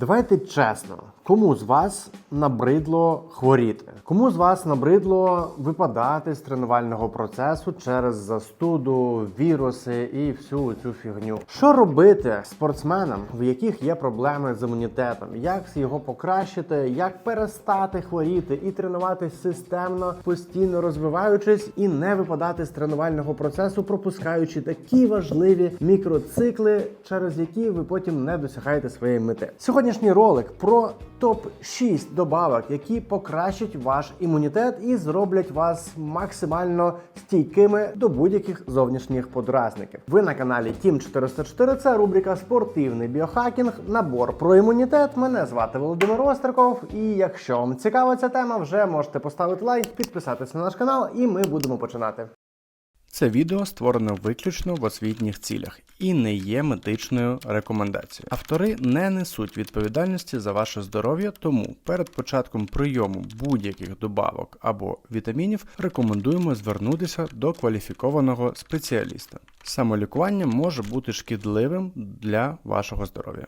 Давайте чесно, кому з вас набридло хворіти? Кому з вас набридло випадати з тренувального процесу через застуду, віруси і всю цю фігню? Що робити спортсменам, в яких є проблеми з імунітетом? Як його покращити? Як перестати хворіти і тренуватись системно, постійно розвиваючись і не випадати з тренувального процесу, пропускаючи такі важливі мікроцикли, через які ви потім не досягаєте своєї мети. Сьогоднішній ролик про топ 6 добавок, які покращать ваш імунітет і зроблять вас максимально стійкими до будь-яких зовнішніх подразників. Ви на каналі Team 404, Це рубрика Спортивний біохакінг, набор про імунітет. Мене звати Володимир Остриков. І якщо вам цікава ця тема, вже можете поставити лайк, підписатися на наш канал, і ми будемо починати. Це відео створено виключно в освітніх цілях і не є медичною рекомендацією. Автори не несуть відповідальності за ваше здоров'я, тому перед початком прийому будь-яких добавок або вітамінів рекомендуємо звернутися до кваліфікованого спеціаліста. Самолікування може бути шкідливим для вашого здоров'я.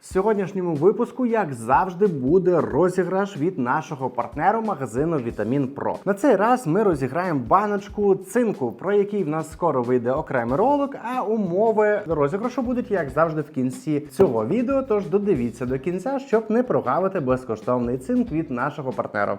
В сьогоднішньому випуску, як завжди, буде розіграш від нашого партнеру магазину Вітамін Про. На цей раз ми розіграємо баночку цинку, про який в нас скоро вийде окремий ролик. А умови розіграшу будуть як завжди в кінці цього відео. Тож додивіться до кінця, щоб не прогавити безкоштовний цинк від нашого партнера.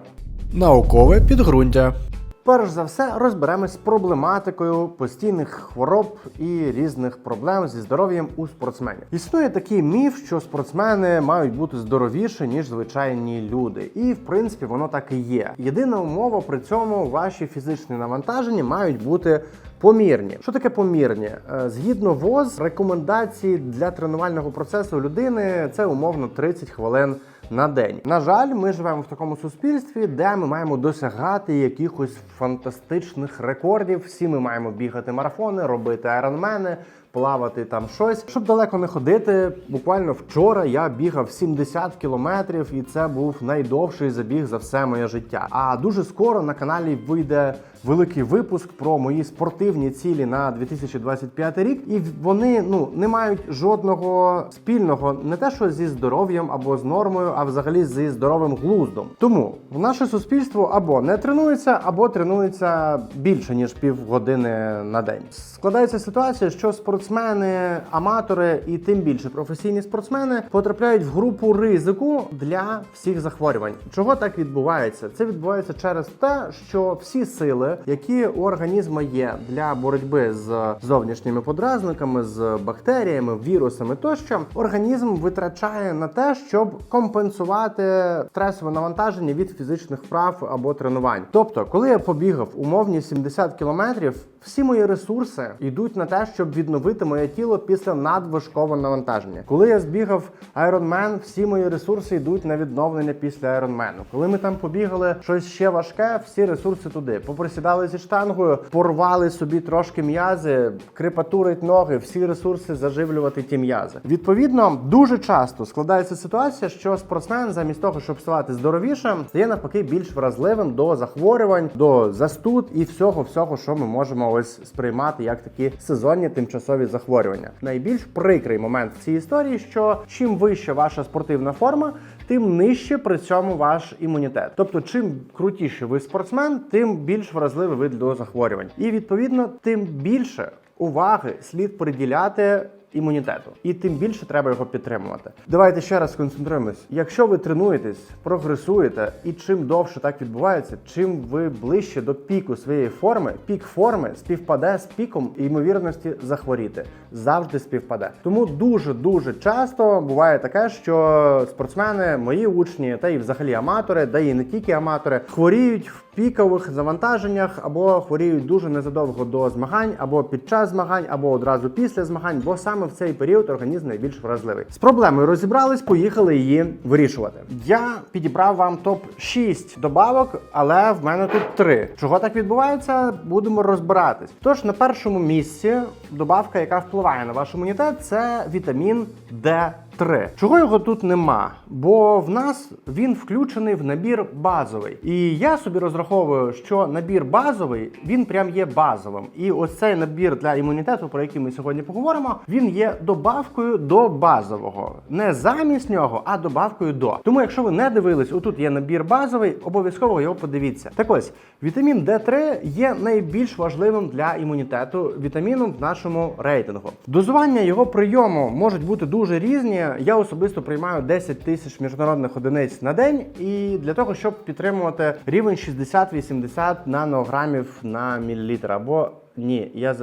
Наукове підґрунтя. Перш за все розберемось з проблематикою постійних хвороб і різних проблем зі здоров'ям у спортсменів. Існує такий міф, що спортсмени мають бути здоровіші ніж звичайні люди, і в принципі воно так і є. Єдина умова при цьому ваші фізичні навантаження мають бути. Помірні, що таке помірні? Е, Згідно ВОЗ, рекомендації для тренувального процесу людини це умовно 30 хвилин на день. На жаль, ми живемо в такому суспільстві, де ми маємо досягати якихось фантастичних рекордів. Всі ми маємо бігати марафони, робити айронмени. Плавати там щось, щоб далеко не ходити. Буквально вчора я бігав 70 кілометрів, і це був найдовший забіг за все моє життя. А дуже скоро на каналі вийде великий випуск про мої спортивні цілі на 2025 рік, і вони ну не мають жодного спільного, не те, що зі здоров'ям або з нормою, а взагалі зі здоровим глуздом. Тому в наше суспільство або не тренується, або тренується більше ніж півгодини на день. Складається ситуація, що спортсмени, аматори і тим більше професійні спортсмени потрапляють в групу ризику для всіх захворювань. Чого так відбувається? Це відбувається через те, що всі сили, які у організму є для боротьби з зовнішніми подразниками, з бактеріями, вірусами тощо, організм витрачає на те, щоб компенсувати стресове навантаження від фізичних вправ або тренувань. Тобто, коли я побігав умовні 70 кілометрів, всі мої ресурси йдуть на те, щоб відновити моє тіло після надважкого навантаження. Коли я збігав Ironman, всі мої ресурси йдуть на відновлення після Ironman. Коли ми там побігали щось ще важке, всі ресурси туди. Поприсідали зі штангою, порвали собі трошки м'язи, крепатурить ноги, всі ресурси заживлювати ті м'язи. Відповідно, дуже часто складається ситуація, що спортсмен, замість того, щоб ставати здоровішим, стає навпаки більш вразливим до захворювань, до застуд і всього, всього, що ми можемо ось сприймати як такі сезонні тимчасові захворювання. Найбільш прикрий момент в цій історії, що чим вища ваша спортивна форма, тим нижче при цьому ваш імунітет. Тобто, чим крутіше ви спортсмен, тим більш вразливий ви до захворювань. І відповідно, тим більше уваги слід приділяти. Імунітету, і тим більше треба його підтримувати. Давайте ще раз сконцентруємось. Якщо ви тренуєтесь, прогресуєте, і чим довше так відбувається, чим ви ближче до піку своєї форми, пік форми співпаде з піком ймовірності захворіти. Завжди співпаде. Тому дуже дуже часто буває таке, що спортсмени, мої учні, та й взагалі аматори, да і не тільки аматори, хворіють в пікових завантаженнях або хворіють дуже незадовго до змагань, або під час змагань, або одразу після змагань, бо саме в цей період організм найбільш вразливий. З проблемою розібрались, поїхали її вирішувати. Я підібрав вам топ 6 добавок, але в мене тут три. Чого так відбувається, будемо розбиратись. Тож на першому місці добавка, яка впливає на ваш імунітет, це вітамін D3. Д3. Чого його тут нема? Бо в нас він включений в набір базовий. І я собі розраховую, що набір базовий він прям є базовим. І ось цей набір для імунітету, про який ми сьогодні поговоримо, він є добавкою до базового. Не замість нього, а добавкою до. Тому, якщо ви не дивились, отут є набір базовий, обов'язково його подивіться. Так ось, вітамін Д3 є найбільш важливим для імунітету вітаміном в нашому рейтингу. Дозування його прийому можуть бути дуже різні. Я особисто приймаю 10 тисяч міжнародних одиниць на день, і для того, щоб підтримувати рівень 60-80 нанограмів на мілілітр. Або ні, я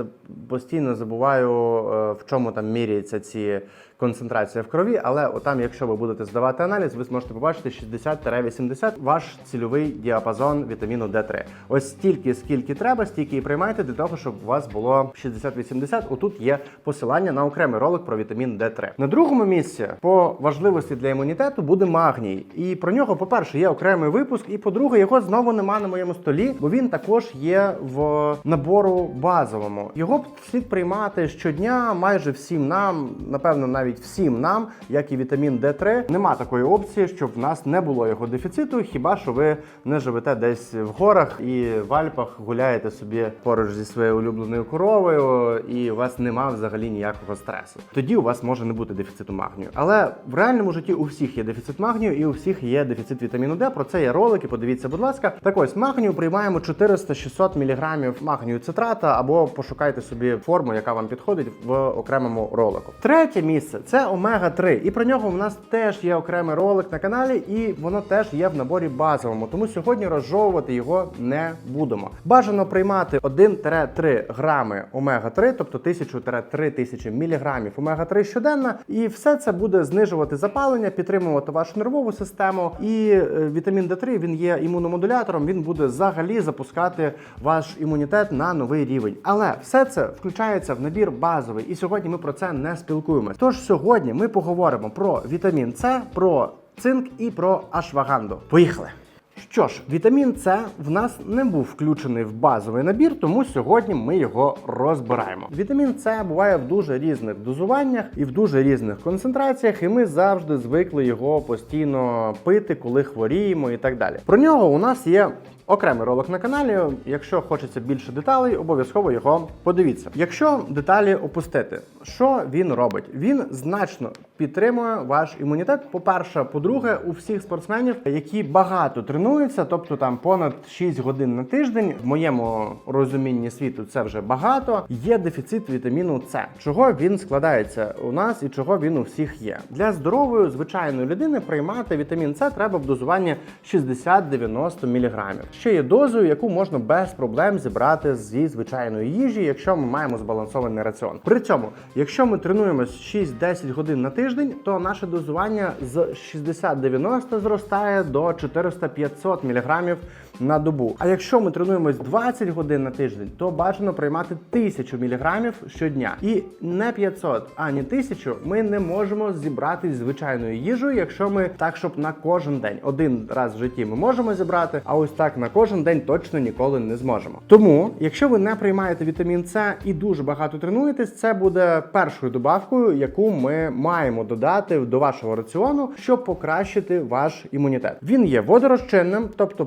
постійно забуваю, е, в чому там міряються ці концентрація в крові, але отам, якщо ви будете здавати аналіз, ви зможете побачити 60-80 ваш цільовий діапазон вітаміну Д3. Ось стільки, скільки треба, стільки і приймайте для того, щоб у вас було 60-80. Отут є посилання на окремий ролик про вітамін Д3. На другому місці по важливості для імунітету буде магній. І про нього, по-перше, є окремий випуск, і по-друге, його знову нема на моєму столі, бо він також є в набору базовому. Його слід приймати щодня, майже всім нам, напевно, навіть всім нам, як і вітамін Д3. Нема такої опції, щоб в нас не було його дефіциту, хіба що ви не живете десь в горах і в Альпах гуляєте собі поруч зі своєю улюбленою коровою, і у вас нема взагалі ніякого стресу. Тоді у вас може не бути дефіциту магнію. Але в реальному житті у всіх є дефіцит магнію і у всіх є дефіцит вітаміну Д. Про це є ролики. Подивіться, будь ласка. Так ось магнію приймаємо 400-600 мг магнію цитрата, або пошукайте собі форму, яка вам підходить в окремому ролику. Третє місце це омега 3 і про нього в нас теж є окремий ролик на каналі, і воно теж є в наборі базовому. Тому сьогодні розжовувати його не будемо. Бажано приймати 1-3 грами омега 3 тобто 1000-3 тисячі міліграмів омега 3 щоденно, і все це буде знижувати запалення, підтримувати вашу нервову систему. І е, вітамін Д3 він є імуномодулятором. Він буде взагалі запускати ваш імунітет на новий рівень. Але все це включається в набір базовий, і сьогодні ми про це не спілкуємось. Тож сьогодні ми поговоримо про вітамін С, про цинк і про ашваганду. Поїхали! Що ж, вітамін С в нас не був включений в базовий набір, тому сьогодні ми його розбираємо. Вітамін С буває в дуже різних дозуваннях і в дуже різних концентраціях, і ми завжди звикли його постійно пити, коли хворіємо і так далі. Про нього у нас є. Окремий ролик на каналі. Якщо хочеться більше деталей, обов'язково його подивіться. Якщо деталі опустити, що він робить? Він значно підтримує ваш імунітет. По-перше, по-друге, у всіх спортсменів, які багато тренуються, тобто там понад 6 годин на тиждень, в моєму розумінні світу це вже багато. Є дефіцит вітаміну С. Чого він складається у нас і чого він у всіх є? Для здорової звичайної людини приймати вітамін С треба в дозуванні 60-90 мг що є дозою, яку можна без проблем зібрати зі звичайної їжі, якщо ми маємо збалансований раціон. При цьому, якщо ми тренуємось 6-10 годин на тиждень, то наше дозування з 60-90 зростає до 400-500 мг на добу. А якщо ми тренуємось 20 годин на тиждень, то бажано приймати 1000 мг щодня. І не 500, ані 1000 ми не можемо зібрати звичайною їжею, якщо ми так, щоб на кожен день один раз в житті ми можемо зібрати, а ось так на кожен день точно ніколи не зможемо. Тому, якщо ви не приймаєте вітамін С і дуже багато тренуєтесь, це буде першою добавкою, яку ми маємо додати до вашого раціону, щоб покращити ваш імунітет. Він є водорозчинним, тобто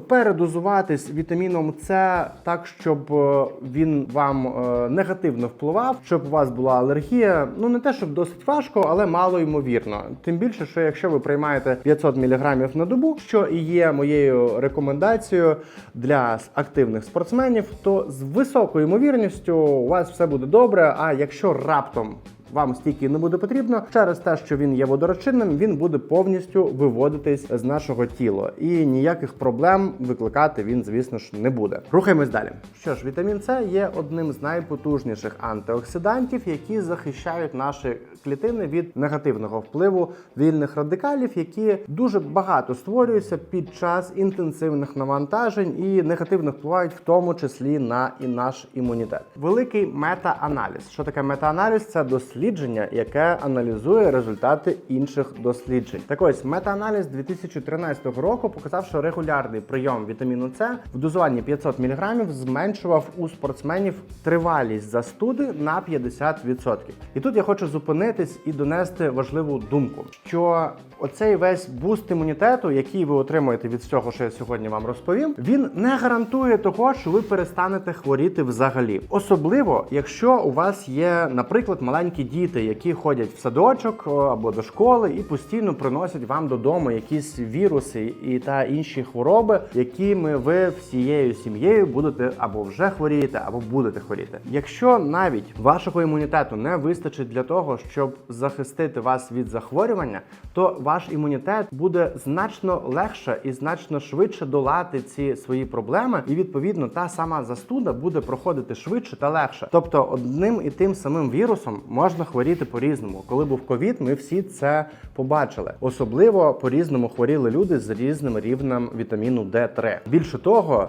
передозуватись вітаміном С так, щоб е, він вам е, негативно впливав, щоб у вас була алергія. Ну не те, щоб досить важко, але мало ймовірно. Тим більше, що якщо ви приймаєте 500 мг на добу, що і є моєю рекомендацією для активних спортсменів, то з високою ймовірністю у вас все буде добре. А якщо раптом вам стільки не буде потрібно через те, що він є водорозчинним, він буде повністю виводитись з нашого тіла, і ніяких проблем викликати він, звісно ж, не буде. Рухаємось далі. Що ж, вітамін С є одним з найпотужніших антиоксидантів, які захищають наші клітини від негативного впливу вільних радикалів, які дуже багато створюються під час інтенсивних навантажень і негативно впливають в тому числі на і наш імунітет. Великий мета-аналіз. Що таке мета-аналіз? Це дослідження дослідження, яке аналізує результати інших досліджень. Так ось мета-аналіз 2013 року показав, що регулярний прийом вітаміну С в дозуванні 500 мг зменшував у спортсменів тривалість застуди на 50%. І тут я хочу зупинитись і донести важливу думку, що оцей весь буст імунітету, який ви отримуєте від всього, що я сьогодні вам розповім, він не гарантує того, що ви перестанете хворіти взагалі. Особливо, якщо у вас є, наприклад, маленькі діти, які ходять в садочок або до школи і постійно приносять вам додому якісь віруси і та інші хвороби, якими ви всією сім'єю будете або вже хворієте, або будете хворіти. Якщо навіть вашого імунітету не вистачить для того, щоб захистити вас від захворювання, то ваш імунітет буде значно легше і значно швидше долати ці свої проблеми, і відповідно та сама застуда буде проходити швидше та легше. Тобто, одним і тим самим вірусом можна хворіти по-різному. Коли був ковід, ми всі це побачили. Особливо по-різному хворіли люди з різним рівнем вітаміну D3. Більше того,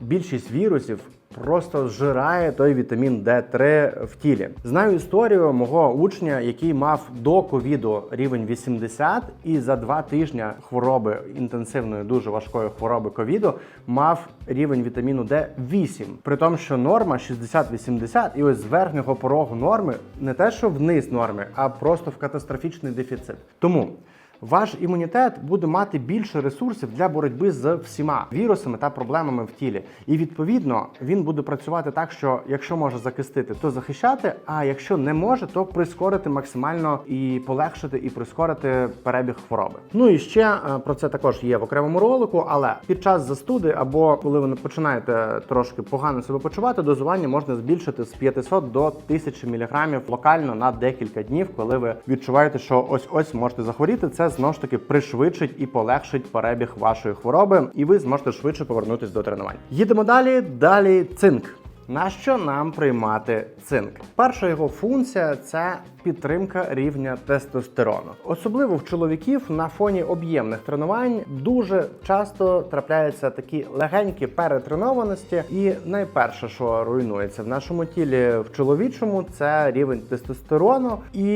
більшість вірусів. Просто зжирає той вітамін D3 в тілі. Знаю історію мого учня, який мав до ковіду рівень 80, і за два тижні хвороби інтенсивної, дуже важкої хвороби ковіду мав рівень вітаміну D 8. При тому, що норма 60-80, і ось з верхнього порогу норми не те, що вниз норми, а просто в катастрофічний дефіцит. Тому. Ваш імунітет буде мати більше ресурсів для боротьби з всіма вірусами та проблемами в тілі. І відповідно він буде працювати так, що якщо може захистити, то захищати. А якщо не може, то прискорити максимально і полегшити і прискорити перебіг хвороби. Ну і ще е, про це також є в окремому ролику. Але під час застуди або коли ви починаєте трошки погано себе почувати, дозування можна збільшити з 500 до 1000 мг локально на декілька днів, коли ви відчуваєте, що ось ось можете захворіти. Це знову ж таки пришвидшить і полегшить перебіг вашої хвороби, і ви зможете швидше повернутися до тренувань. Їдемо далі. Далі цинк. На що нам приймати цинк? Перша його функція це підтримка рівня тестостерону. Особливо в чоловіків на фоні об'ємних тренувань дуже часто трапляються такі легенькі перетренованості. І найперше, що руйнується в нашому тілі в чоловічому, це рівень тестостерону, і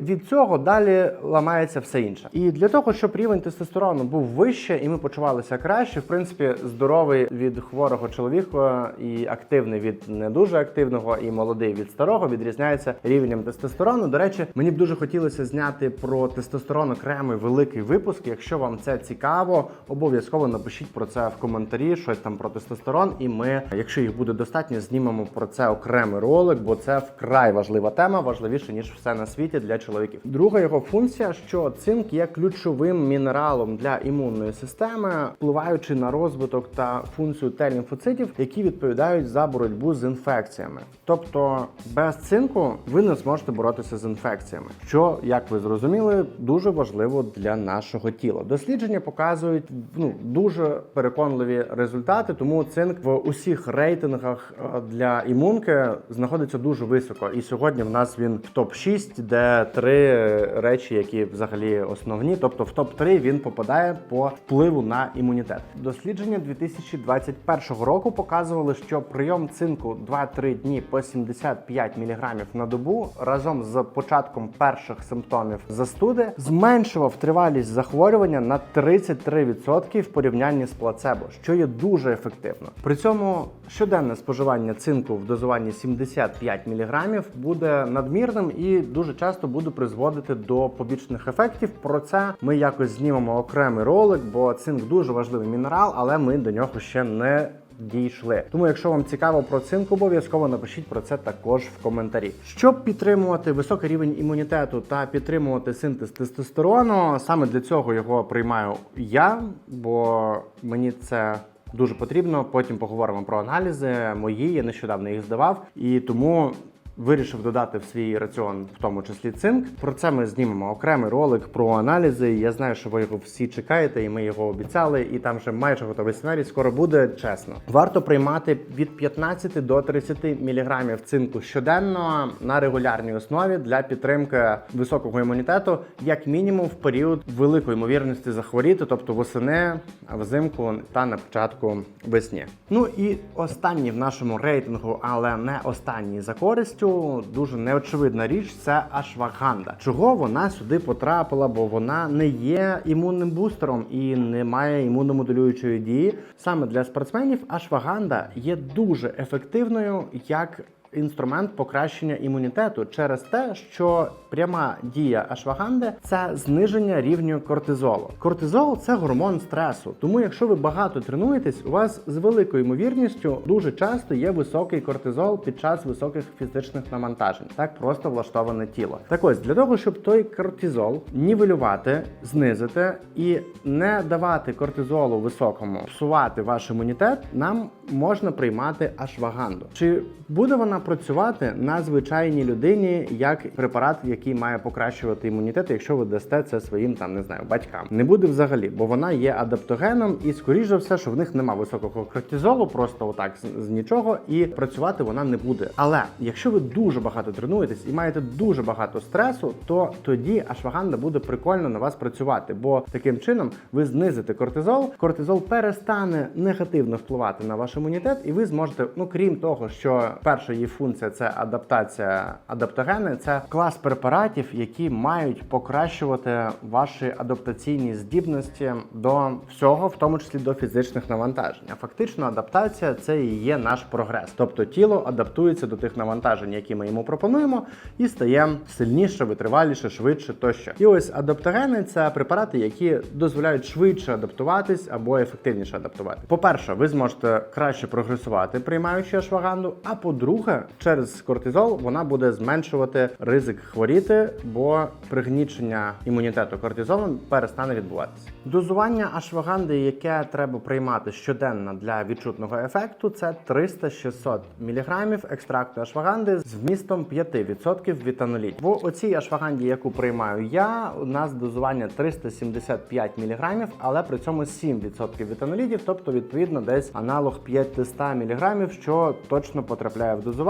від цього далі ламається все інше. І для того, щоб рівень тестостерону був вище, і ми почувалися краще, в принципі, здоровий від хворого чоловіка і активний від не дуже активного, і молодий від старого відрізняється рівнем тестостерону. До речі, мені б дуже хотілося зняти про тестостерон окремий великий випуск. Якщо вам це цікаво, обов'язково напишіть про це в коментарі, щось там про тестостерон. І ми, якщо їх буде достатньо, знімемо про це окремий ролик, бо це вкрай важлива тема, важливіше ніж все на світі для чоловіків. Друга його функція, що цинк є ключовим мінералом для імунної системи, впливаючи на розвиток та функцію Т-лімфоцитів, які відповідають за боротьбу з інфекціями. Тобто без цинку ви не зможете боротися з інфекціями, що, як ви зрозуміли, дуже важливо для нашого тіла. Дослідження показують ну дуже переконливі результати, тому цинк в усіх рейтингах е, для імунки знаходиться дуже високо. І сьогодні в нас він в топ 6 де три речі, які взагалі основні. Тобто в топ 3 він попадає по впливу на імунітет. Дослідження 2021 року показували, що прийом цинку 2-3 дні по 75 мг на добу разом з початком перших симптомів застуди зменшував тривалість захворювання на 33% в порівнянні з плацебо, що є дуже ефективно. При цьому щоденне споживання цинку в дозуванні 75 мг буде надмірним і дуже часто буде призводити до побічних ефектів. Про це ми якось знімемо окремий ролик, бо цинк дуже важливий мінерал, але ми до нього ще не дійшли. Тому, якщо вам цікаво про цинк, обов'язково напишіть про це також в коментарі. Щоб підтримувати високий рівень імунітету та підтримувати синтез тестостерону, саме для цього його приймаю я, бо мені це. Дуже потрібно. Потім поговоримо про аналізи мої. Я нещодавно їх здавав, і тому Вирішив додати в свій раціон, в тому числі цинк. Про це ми знімемо окремий ролик про аналізи. Я знаю, що ви його всі чекаєте, і ми його обіцяли. І там вже майже готовий сценарій. Скоро буде чесно. Варто приймати від 15 до 30 мг цинку щоденно на регулярній основі для підтримки високого імунітету, як мінімум в період великої ймовірності захворіти, тобто восени, взимку та на початку весні. Ну і останній в нашому рейтингу, але не останній за користь повністю дуже неочевидна річ це ашваганда. Чого вона сюди потрапила? Бо вона не є імунним бустером і не має імуномодулюючої дії. Саме для спортсменів ашваганда є дуже ефективною як інструмент покращення імунітету через те, що пряма дія ашваганди це зниження рівню кортизолу. Кортизол це гормон стресу. Тому, якщо ви багато тренуєтесь, у вас з великою ймовірністю дуже часто є високий кортизол під час високих фізичних навантажень. Так просто влаштоване тіло. Так ось для того, щоб той кортизол нівелювати, знизити і не давати кортизолу високому псувати ваш імунітет, нам можна приймати ашваганду. Чи буде вона працювати на звичайній людині як препарат, який має покращувати імунітет, якщо ви дасте це своїм там не знаю батькам? Не буде взагалі, бо вона є адаптогеном, і скоріш за все, що в них нема високого кортизолу, просто отак з, з нічого, і працювати вона не буде. Але якщо ви дуже багато тренуєтесь і маєте дуже багато стресу, то тоді ашваганда буде прикольно на вас працювати, бо таким чином ви знизите кортизол, кортизол перестане негативно впливати на ваш імунітет, і ви зможете, ну крім того, що перша її функція це адаптація адаптогени, це клас препаратів, які мають покращувати ваші адаптаційні здібності до всього, в тому числі до фізичних навантажень. А фактично, адаптація це і є наш прогрес. Тобто тіло адаптується до тих навантажень, які ми йому пропонуємо, і стає сильніше, витриваліше, швидше тощо. І ось адаптогени це препарати, які дозволяють швидше адаптуватись або ефективніше адаптувати. По-перше, ви зможете краще прогресувати, приймаючи ашваганду. А по-друге, через кортизол вона буде зменшувати ризик хворіти, бо пригнічення імунітету кортизолом перестане відбуватися. Дозування ашваганди, яке треба приймати щоденно для відчутного ефекту, це 300-600 мг екстракту ашваганди з вмістом 5% вітанолітів. В оцій ашваганді, яку приймаю я, у нас дозування 375 мг, але при цьому 7% вітанолітів, тобто відповідно десь аналог 500 мг, що точно потрапляє в дозування.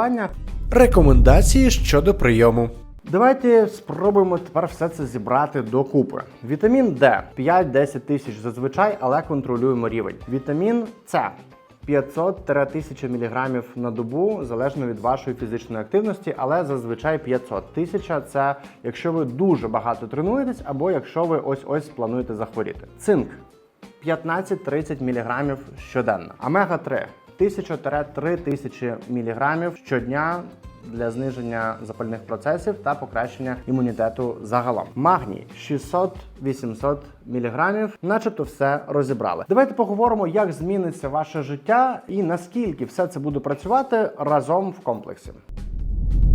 Рекомендації щодо прийому. Давайте спробуємо тепер все це зібрати докупи. Вітамін Д 5-10 тисяч зазвичай, але контролюємо рівень. Вітамін С 500-1000 мг на добу, залежно від вашої фізичної активності, але зазвичай 500 тисяча це якщо ви дуже багато тренуєтесь, або якщо ви ось ось плануєте захворіти. Цинк 15-30 мг щоденно. Омега 3 1000-3000 мг щодня для зниження запальних процесів та покращення імунітету загалом. Магній 600-800 мг, начебто все розібрали. Давайте поговоримо, як зміниться ваше життя і наскільки все це буде працювати разом в комплексі.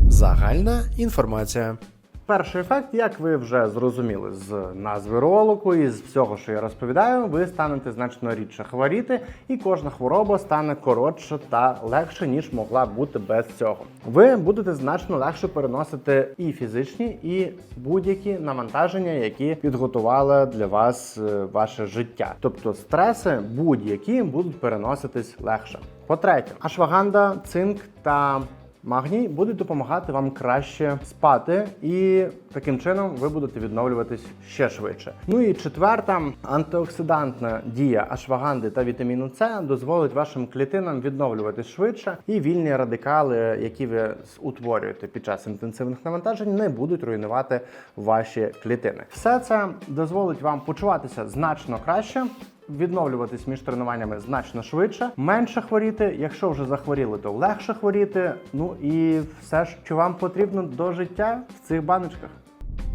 Загальна інформація. Перший ефект, як ви вже зрозуміли з назви ролику і з всього, що я розповідаю, ви станете значно рідше хворіти, і кожна хвороба стане коротше та легше, ніж могла бути без цього. Ви будете значно легше переносити і фізичні, і будь-які навантаження, які підготували для вас е, ваше життя. Тобто стреси будь-які будуть переноситись легше. По-третє, ашваганда, цинк та Магній буде допомагати вам краще спати, і таким чином ви будете відновлюватись ще швидше. Ну і четверта антиоксидантна дія ашваганди та вітаміну С дозволить вашим клітинам відновлюватись швидше, і вільні радикали, які ви утворюєте під час інтенсивних навантажень, не будуть руйнувати ваші клітини. Все це дозволить вам почуватися значно краще відновлюватись між тренуваннями значно швидше, менше хворіти. Якщо вже захворіли, то легше хворіти. Ну і все, що вам потрібно до життя в цих баночках.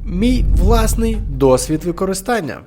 Мій власний досвід використання.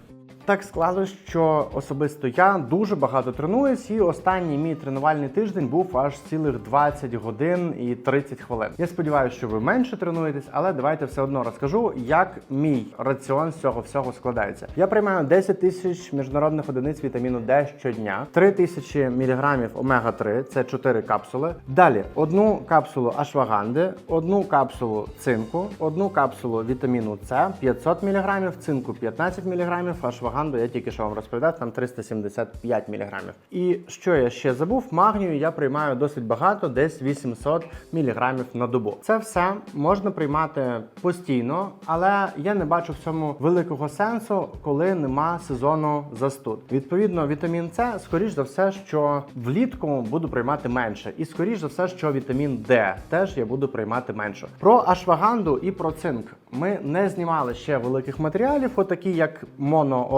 Так склалось, що особисто я дуже багато тренуюсь, і останній мій тренувальний тиждень був аж цілих 20 годин і 30 хвилин. Я сподіваюся, що ви менше тренуєтесь, але давайте все одно розкажу, як мій раціон з цього всього складається. Я приймаю 10 тисяч міжнародних одиниць вітаміну Д щодня, 3 тисячі міліграмів омега 3 це 4 капсули. Далі одну капсулу ашваганди, одну капсулу цинку, одну капсулу вітаміну С 500 мг, цинку 15 мг, ашваганди ашваганду, я тільки що вам розповідав, там 375 мг. І що я ще забув? Магнію я приймаю досить багато, десь 800 мг на добу. Це все можна приймати постійно, але я не бачу в цьому великого сенсу, коли нема сезону застуд. Відповідно, вітамін С, скоріш за все, що влітку буду приймати менше, і скоріш за все, що вітамін Д теж я буду приймати менше. Про ашваганду і про цинк ми не знімали ще великих матеріалів, отакі як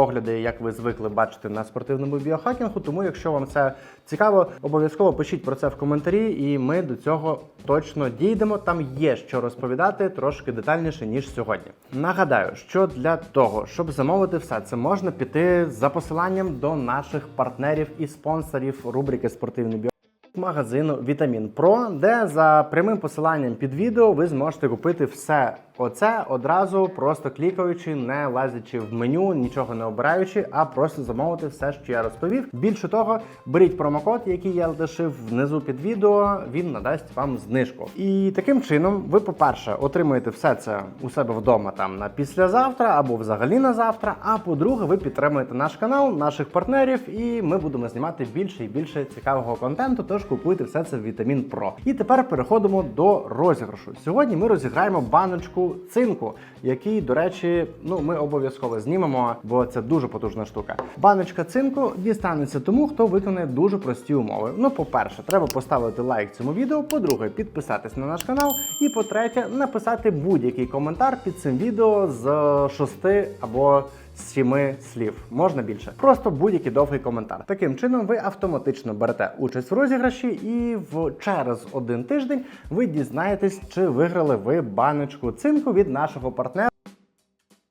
моноогляди, як ви звикли бачити на спортивному біохакінгу. Тому, якщо вам це цікаво, обов'язково пишіть про це в коментарі, і ми до цього точно дійдемо. Там є що розповідати трошки детальніше ніж сьогодні. Нагадаю, що для того, щоб замовити все це, можна піти за посиланням до наших партнерів і спонсорів рубрики Спортивний біо магазину Вітамін Про, де за прямим посиланням під відео ви зможете купити все оце одразу, просто клікаючи, не лазячи в меню, нічого не обираючи, а просто замовити все, що я розповів. Більше того, беріть промокод, який я лишив внизу під відео. Він надасть вам знижку. І таким чином, ви, по-перше, отримуєте все це у себе вдома там на післязавтра або взагалі на завтра. А по-друге, ви підтримуєте наш канал, наших партнерів, і ми будемо знімати більше і більше цікавого контенту. Тож купуйте все це в Вітамін Про. І тепер переходимо до розіграшу. Сьогодні ми розіграємо баночку цинку, який, до речі, ну ми обов'язково знімемо, бо це дуже потужна штука. Баночка цинку дістанеться тому, хто виконає дуже прості умови. Ну, по-перше, треба поставити лайк цьому відео. По-друге, підписатись на наш канал. І по-третє, написати будь-який коментар під цим відео з шости або сіми слів, можна більше. Просто будь-який довгий коментар. Таким чином, ви автоматично берете участь в розіграші, і в через один тиждень ви дізнаєтесь, чи виграли ви баночку цинку від нашого партнера.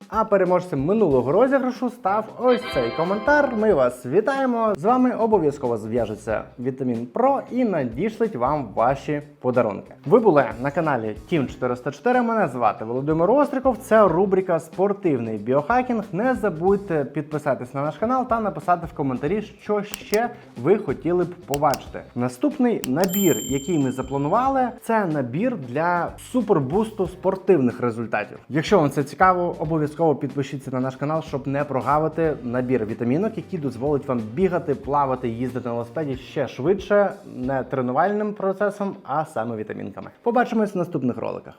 А переможцем минулого розіграшу став ось цей коментар. Ми вас вітаємо. З вами обов'язково зв'яжеться Вітамін Про і надішлють вам ваші подарунки. Ви були на каналі Team 404. Мене звати Володимир Остриков. Це рубрика Спортивний біохакінг. Не забудьте підписатись на наш канал та написати в коментарі, що ще ви хотіли б побачити. Наступний набір, який ми запланували, це набір для супербусту спортивних результатів. Якщо вам це цікаво, обов'язково підпишіться на наш канал, щоб не прогавити набір вітамінок, які дозволять вам бігати, плавати, їздити на велосипеді ще швидше, не тренувальним процесом, а саме вітамінками. Побачимось в наступних роликах.